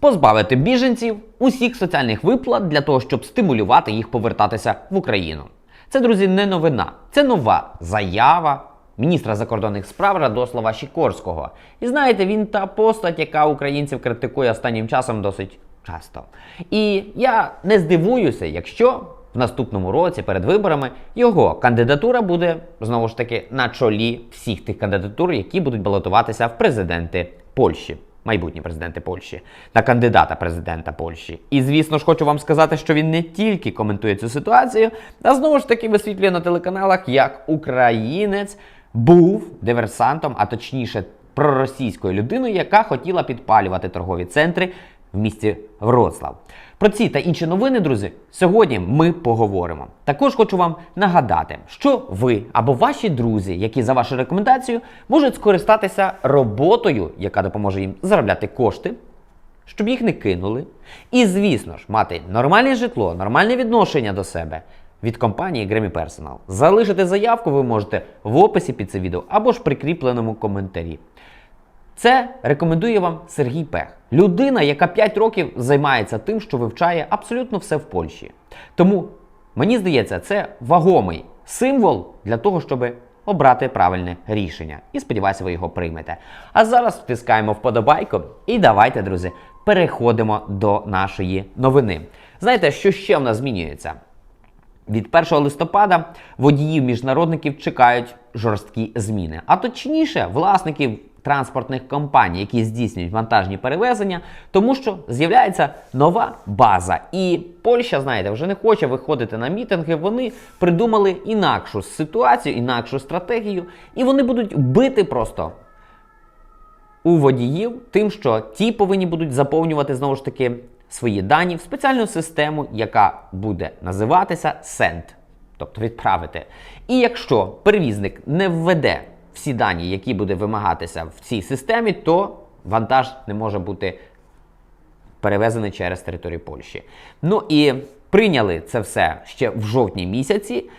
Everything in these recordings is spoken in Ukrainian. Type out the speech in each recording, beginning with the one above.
позбавити біженців усіх соціальних виплат для того, щоб стимулювати їх повертатися в Україну. Це, друзі, не новина, це нова заява міністра закордонних справ Радослава Шікорського. І знаєте, він та постать, яка українців критикує останнім часом досить часто. І я не здивуюся, якщо в наступному році перед виборами його кандидатура буде знову ж таки на чолі всіх тих кандидатур, які будуть балотуватися в президенти Польщі. Майбутні президенти Польщі на кандидата президента Польщі. І звісно ж хочу вам сказати, що він не тільки коментує цю ситуацію, а знову ж таки висвітлює на телеканалах, як українець був диверсантом, а точніше проросійською людиною, яка хотіла підпалювати торгові центри в місті Вроцлав. Про ці та інші новини, друзі, сьогодні ми поговоримо. Також хочу вам нагадати, що ви або ваші друзі, які за вашу рекомендацію можуть скористатися роботою, яка допоможе їм заробляти кошти, щоб їх не кинули. І, звісно ж, мати нормальне житло, нормальне відношення до себе від компанії Grammy Personal. Залишити заявку ви можете в описі під це відео або ж прикріпленому коментарі. Це рекомендує вам Сергій Пех, людина, яка 5 років займається тим, що вивчає абсолютно все в Польщі. Тому мені здається, це вагомий символ для того, щоб обрати правильне рішення. І сподіваюся, ви його приймете. А зараз втискаємо вподобайку і давайте, друзі, переходимо до нашої новини. Знаєте, що ще в нас змінюється? Від 1 листопада водіїв міжнародників чекають жорсткі зміни. А точніше, власників транспортних компаній, які здійснюють вантажні перевезення, тому що з'являється нова база. І Польща, знаєте, вже не хоче виходити на мітинги. Вони придумали інакшу ситуацію, інакшу стратегію, і вони будуть бити просто у водіїв тим, що ті повинні будуть заповнювати знову ж таки свої дані в спеціальну систему, яка буде називатися SEND, тобто відправити. І якщо перевізник не введе всі дані, які буде вимагатися в цій системі, то вантаж не може бути перевезений через територію Польщі. Ну і прийняли це все ще в жовтні місяці.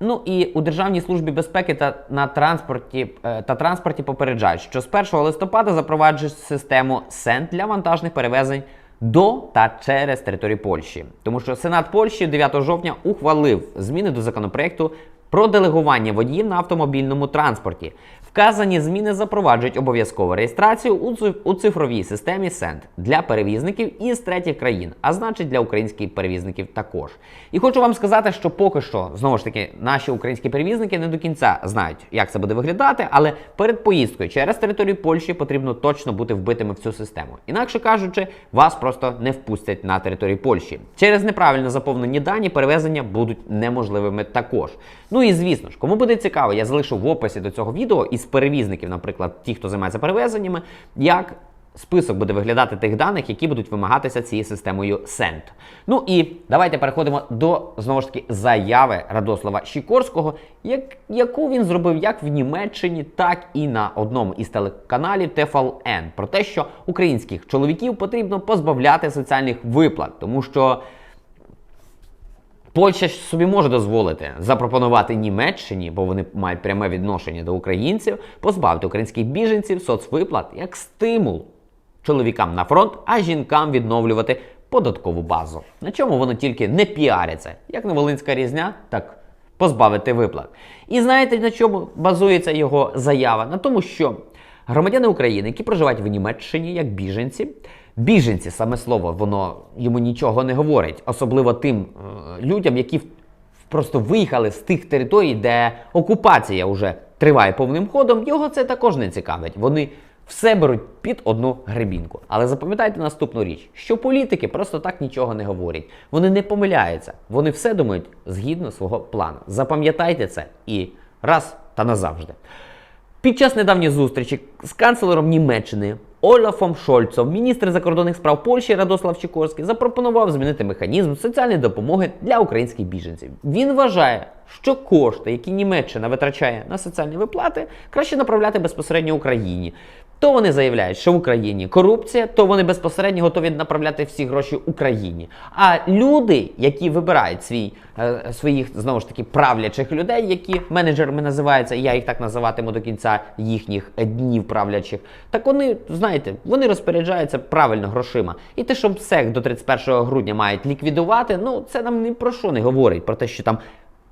Ну і у Державній службі безпеки та на транспорті е, та транспорті попереджають, що з 1 листопада запроваджують систему СЕНД для вантажних перевезень до та через територію Польщі. Тому що Сенат Польщі 9 жовтня ухвалив зміни до законопроекту про делегування водіїв на автомобільному транспорті. Вказані зміни запроваджують обов'язкову реєстрацію у цифровій системі SEND для перевізників із третіх країн, а значить для українських перевізників також. І хочу вам сказати, що поки що знову ж таки наші українські перевізники не до кінця знають, як це буде виглядати, але перед поїздкою через територію Польщі потрібно точно бути вбитими в цю систему. Інакше кажучи, вас просто не впустять на територію Польщі. Через неправильно заповнені дані перевезення будуть неможливими також. Ну і звісно ж, кому буде цікаво, я залишу в описі до цього відео із перевізників, наприклад, ті, хто займається перевезеннями, як список буде виглядати тих даних, які будуть вимагатися цією системою SEND. Ну і давайте переходимо до знову ж таки заяви Радослава Шікорського, як, яку він зробив як в Німеччині, так і на одному із телеканалів TFLN, про те, що українських чоловіків потрібно позбавляти соціальних виплат, тому що. Польща собі може дозволити запропонувати Німеччині, бо вони мають пряме відношення до українців, позбавити українських біженців соцвиплат як стимул чоловікам на фронт, а жінкам відновлювати податкову базу. На чому воно тільки не піариться, як на Волинська різня, так позбавити виплат. І знаєте, на чому базується його заява? На тому, що громадяни України, які проживають в Німеччині як біженці, біженці, саме слово, воно йому нічого не говорить, особливо тим е, людям, які просто виїхали з тих територій, де окупація вже триває повним ходом, його це також не цікавить. Вони все беруть під одну гребінку. Але запам'ятайте наступну річ, що політики просто так нічого не говорять. Вони не помиляються, вони все думають згідно свого плану. Запам'ятайте це і раз та назавжди. Під час недавньої зустрічі з канцлером Німеччини Олафом Шольцом міністр закордонних справ Польщі Радослав Чікорський запропонував змінити механізм соціальної допомоги для українських біженців. Він вважає, що кошти, які Німеччина витрачає на соціальні виплати, краще направляти безпосередньо Україні. То вони заявляють, що в Україні корупція, то вони безпосередньо готові направляти всі гроші Україні. А люди, які вибирають свій, е, своїх знову ж таки правлячих людей, які менеджерами називаються, я їх так називатиму до кінця їхніх днів правлячих, так вони, знаєте, вони розпоряджаються правильно грошима. І те, що МСЕК до 31 грудня мають ліквідувати, ну це нам ні про що не говорить. Про те, що там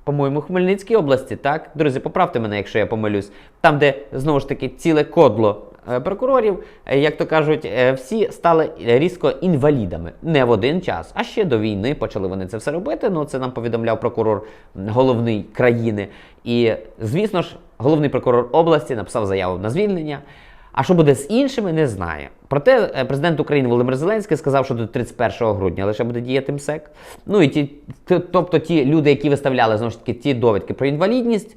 по-моєму, Хмельницькій області, так? Друзі, поправте мене, якщо я помилюсь. Там, де знову ж таки ціле кодло прокурорів, е, як то кажуть, е, всі стали різко інвалідами. Не в один час, а ще до війни почали вони це все робити. Ну, це нам повідомляв прокурор головний країни. І, звісно ж, головний прокурор області написав заяву на звільнення. А що буде з іншими, не знає. Проте е, президент України Володимир Зеленський сказав, що до 31 грудня лише буде діяти МСЕК. Ну і ті, тобто ті люди, які виставляли знову ж таки ті довідки про інвалідність,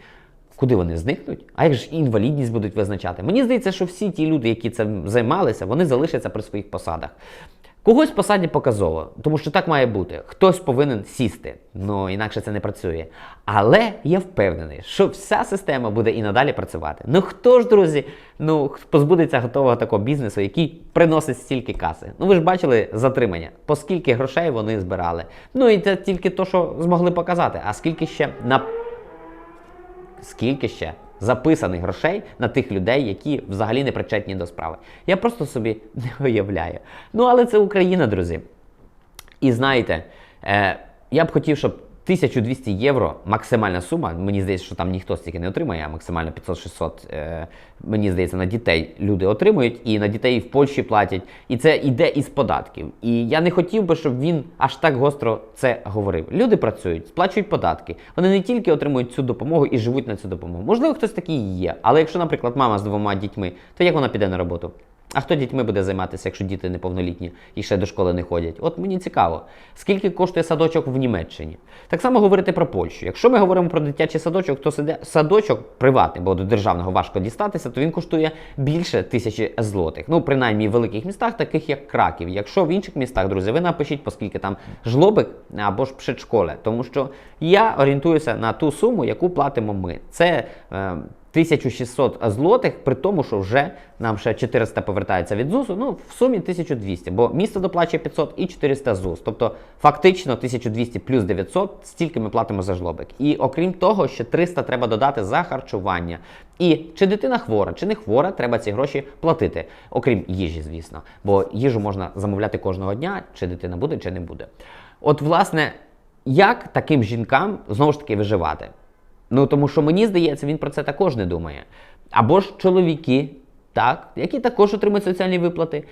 куди вони зникнуть? А як ж інвалідність будуть визначати? Мені здається, що всі ті люди, які цим займалися, вони залишаться при своїх посадах. Когось посадять показово, тому що так має бути. Хтось повинен сісти, ну інакше це не працює. Але я впевнений, що вся система буде і надалі працювати. Ну хто ж, друзі, ну позбудеться готового такого бізнесу, який приносить стільки каси? Ну ви ж бачили затримання, по скільки грошей вони збирали. Ну і це тільки то, що змогли показати. А скільки ще на скільки ще записаних грошей на тих людей, які взагалі не причетні до справи. Я просто собі не уявляю. Ну, але це Україна, друзі. І знаєте, е, я б хотів, щоб 1200 євро максимальна сума. Мені здається, що там ніхто стільки не отримає, а максимально 500-600, е, мені здається, на дітей люди отримують, і на дітей в Польщі платять. І це йде із податків. І я не хотів би, щоб він аж так гостро це говорив. Люди працюють, сплачують податки. Вони не тільки отримують цю допомогу і живуть на цю допомогу. Можливо, хтось такий є. Але якщо, наприклад, мама з двома дітьми, то як вона піде на роботу? А хто дітьми буде займатися, якщо діти неповнолітні і ще до школи не ходять? От мені цікаво, скільки коштує садочок в Німеччині? Так само говорити про Польщу. Якщо ми говоримо про дитячий садочок, то садочок приватний, бо до державного важко дістатися, то він коштує більше тисячі злотих. Ну, принаймні в великих містах, таких як Краків. Якщо в інших містах, друзі, ви напишіть, поскільки там жлобик або ж предшколе. Тому що я орієнтуюся на ту суму, яку платимо ми. Це. Е, 1600 злотих, при тому, що вже нам ще 400 повертається від ЗУСу, ну в сумі 1200, бо місто доплачує 500 і 400 ЗУС. Тобто фактично 1200 плюс 900, стільки ми платимо за жлобик. І окрім того, ще 300 треба додати за харчування. І чи дитина хвора, чи не хвора, треба ці гроші платити, окрім їжі, звісно. Бо їжу можна замовляти кожного дня, чи дитина буде, чи не буде. От, власне, як таким жінкам знову ж таки виживати? Ну тому що мені здається, він про це також не думає. Або ж чоловіки, так, які також отримують соціальні виплати.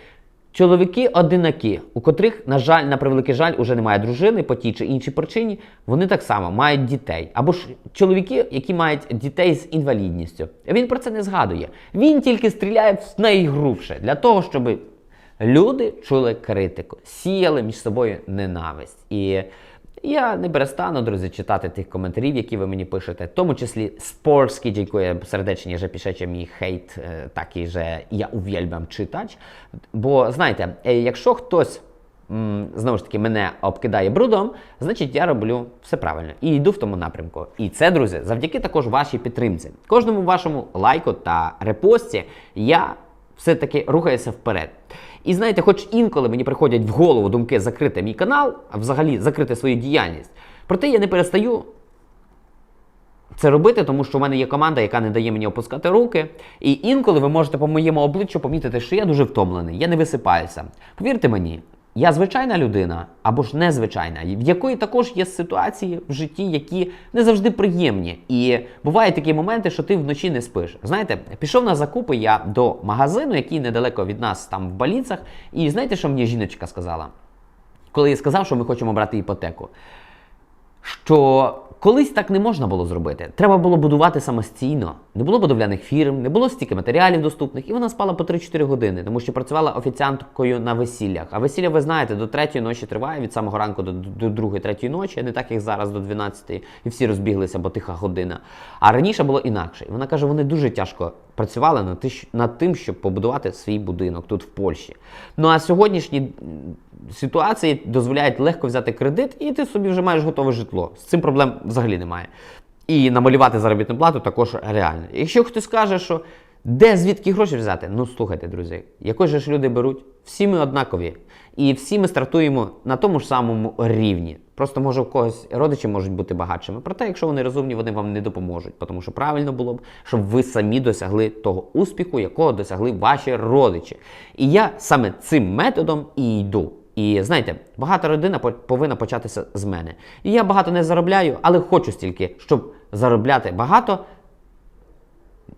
Чоловіки одинакі, у котрих, на жаль, на превеликий жаль, уже немає дружини по тій чи іншій причині, вони так само мають дітей. Або ж чоловіки, які мають дітей з інвалідністю. Він про це не згадує. Він тільки стріляє в найгрубше для того, щоб люди чули критику, сіяли між собою ненависть. І я не перестану, друзі, читати тих коментарів, які ви мені пишете, в тому числі спорські, dziękuję serdecznie, że piszecie mi hejt е, такий, że я uwielbiam czytać. Бо знаєте, е, якщо хтось знову ж таки мене обкидає брудом, значить я роблю все правильно і йду в тому напрямку. І це, друзі, завдяки також вашій підтримці. Кожному вашому лайку та репості я все-таки рухаюся вперед. І знаєте, хоч інколи мені приходять в голову думки закрити мій канал, а взагалі закрити свою діяльність. Проте я не перестаю це робити, тому що в мене є команда, яка не дає мені опускати руки. І інколи ви можете по моєму обличчю помітити, що я дуже втомлений, я не висипаюся. Повірте мені, я звичайна людина або ж незвичайна, в якої також є ситуації в житті, які не завжди приємні. І бувають такі моменти, що ти вночі не спиш. Знаєте, пішов на закупи я до магазину, який недалеко від нас там в Баліцах. І знаєте, що мені жіночка сказала? Коли я сказав, що ми хочемо брати іпотеку що колись так не можна було зробити. Треба було будувати самостійно. Не було будовляних фірм, не було стільки матеріалів доступних, і вона спала по 3-4 години, тому що працювала офіціанткою на весіллях. А весілля, ви знаєте, до третьої ночі триває від самого ранку до, до другої, третьої ночі, не так як зараз до 12 і всі розбіглися, бо тиха година. А раніше було інакше. І вона каже, вони дуже тяжко працювали над, над тим, щоб побудувати свій будинок тут в Польщі. Ну а сьогоднішні ситуації дозволяють легко взяти кредит, і ти собі вже маєш готове житло. З цим проблем взагалі немає. І намалювати заробітну плату також реально. Якщо хтось каже, що Де звідки гроші взяти? Ну слухайте, друзі, якось ж люди беруть? Всі ми однакові. І всі ми стартуємо на тому ж самому рівні. Просто може у когось родичі можуть бути багатшими. Проте, якщо вони розумні, вони вам не допоможуть. Тому що правильно було б, щоб ви самі досягли того успіху, якого досягли ваші родичі. І я саме цим методом і йду. І знаєте, багата родина по- повинна початися з мене. І я багато не заробляю, але хочу стільки, щоб заробляти багато,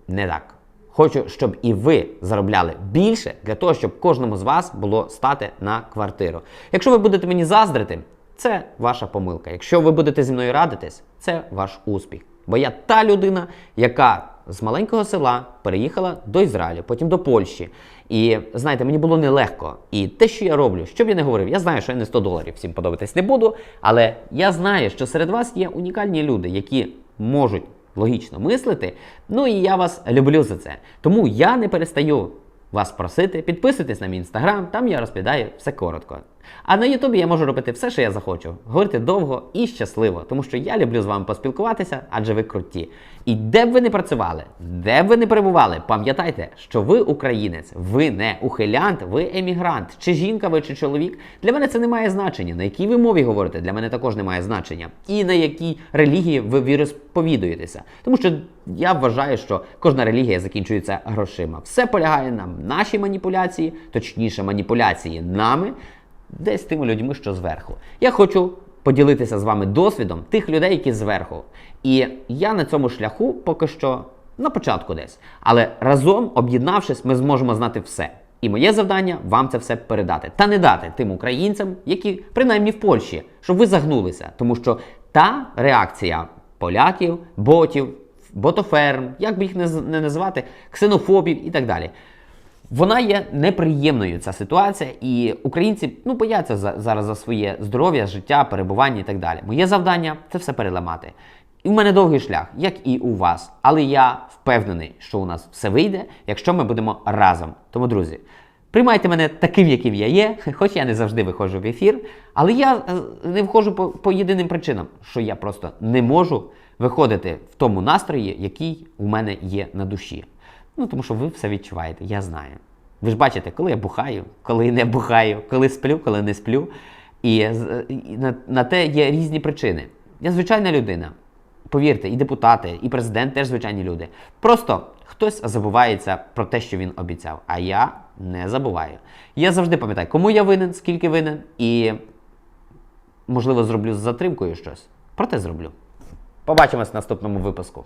не так. Хочу, щоб і ви заробляли більше для того, щоб кожному з вас було стати на квартиру. Якщо ви будете мені заздрити, це ваша помилка. Якщо ви будете зі мною радитись, це ваш успіх. Бо я та людина, яка з маленького села переїхала до Ізраїлю, потім до Польщі. І знаєте, мені було нелегко. І те, що я роблю, що б я не говорив, я знаю, що я не 100 доларів всім подобатись не буду, але я знаю, що серед вас є унікальні люди, які можуть логічно мислити. Ну і я вас люблю за це. Тому я не перестаю вас просити, підписуйтесь на мій інстаграм, там я розповідаю все коротко. А на Ютубі я можу робити все, що я захочу, говорити довго і щасливо, тому що я люблю з вами поспілкуватися, адже ви круті. І де б ви не працювали, де б ви не перебували, пам'ятайте, що ви українець, ви не ухилянт, ви емігрант, чи жінка ви, чи чоловік. Для мене це не має значення. На якій ви мові говорите, для мене також не має значення. І на якій релігії ви віросповідуєтеся. Тому що я вважаю, що кожна релігія закінчується грошима. Все полягає на нашій маніпуляції, точніше, маніпуляції нами, десь тими людьми, що зверху. Я хочу поділитися з вами досвідом тих людей, які зверху. І я на цьому шляху поки що на початку десь. Але разом, об'єднавшись, ми зможемо знати все. І моє завдання вам це все передати та не дати тим українцям, які принаймні в Польщі, щоб ви загнулися. Тому що та реакція поляків, ботів, ботоферм, як би їх не, не називати, ксенофобів і так далі. Вона є неприємною ця ситуація, і українці ну бояться за, зараз за своє здоров'я, життя, перебування і так далі. Моє завдання це все переламати. І в мене довгий шлях, як і у вас. Але я впевнений, що у нас все вийде, якщо ми будемо разом. Тому, друзі, приймайте мене таким, яким я є, хоч я не завжди виходжу в ефір, але я е, не виходжу по, по єдиним причинам, що я просто не можу виходити в тому настрої, який у мене є на душі. Ну, тому що ви все відчуваєте, я знаю. Ви ж бачите, коли я бухаю, коли не бухаю, коли сплю, коли не сплю. І, на, на те є різні причини. Я звичайна людина. Повірте, і депутати, і президент теж звичайні люди. Просто хтось забувається про те, що він обіцяв, а я не забуваю. Я завжди пам'ятаю, кому я винен, скільки винен, і можливо зроблю з затримкою щось. Проте зроблю. Побачимось в наступному випуску.